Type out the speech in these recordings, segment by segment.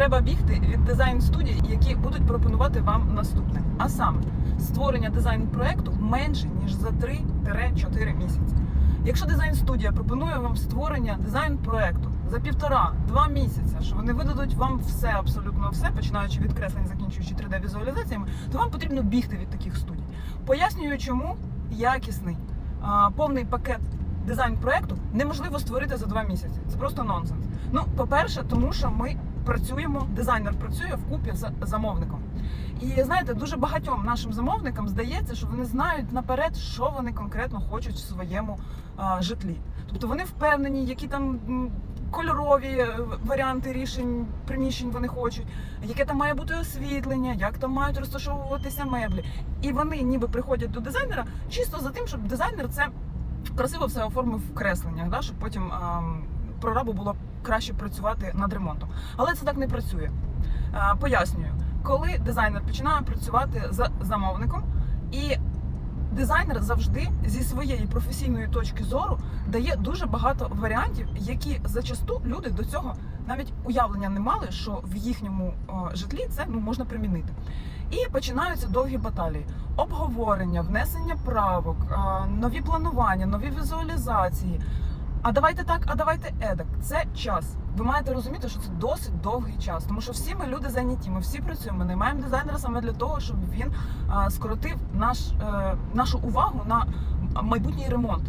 треба бігти від дизайн студій, які будуть пропонувати вам наступне. А саме створення дизайн проекту менше ніж за 3-4 місяці. Якщо дизайн студія пропонує вам створення дизайн проекту за півтора-два місяці, що вони видадуть вам все, абсолютно все, починаючи від креслень, закінчуючи 3D візуалізаціями, то вам потрібно бігти від таких студій. Пояснюю, чому якісний повний пакет дизайн проекту неможливо створити за два місяці. Це просто нонсенс. Ну, по-перше, тому що ми працюємо, дизайнер працює вкупі з замовником. І знаєте, дуже багатьом нашим замовникам здається, що вони знають наперед, що вони конкретно хочуть в своєму а, житлі. Тобто вони впевнені, які там кольорові е, варіанти рішень приміщень вони хочуть, яке там має бути освітлення, як там мають розташовуватися меблі. І вони ніби приходять до дизайнера чисто за тим, щоб дизайнер це красиво все оформив в кресленнях, да, щоб потім а, прорабу було краще працювати над ремонтом. Але це так не працює. Пояснюю, коли дизайнер починає працювати з замовником, і дизайнер завжди зі своєї професійної точки зору дає дуже багато варіантів, які зачасту люди до цього навіть уявлення не мали, що в їхньому житлі це ну, можна примінити. І починаються довгі баталії, обговорення, внесення правок, нові планування, нові візуалізації. А давайте так, а давайте едак. Це час. Ви маєте розуміти, що це досить довгий час, тому що всі ми люди зайняті. Ми всі працюємо. Ми наймаємо дизайнера саме для того, щоб він а, скоротив наш, е, нашу увагу на майбутній ремонт.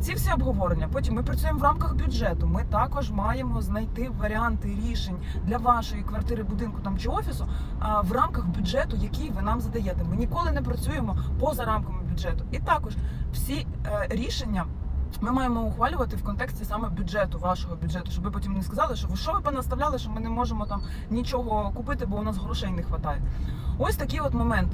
Ці всі обговорення. Потім ми працюємо в рамках бюджету. Ми також маємо знайти варіанти рішень для вашої квартири, будинку там чи офісу а, в рамках бюджету, який ви нам задаєте. Ми ніколи не працюємо поза рамками бюджету. І також всі е, рішення. Ми маємо ухвалювати в контексті саме бюджету, вашого бюджету, щоб ви потім не сказали, що ви що ви понаставляли, що ми не можемо там нічого купити, бо у нас грошей не вистачає. Ось такі от моменти.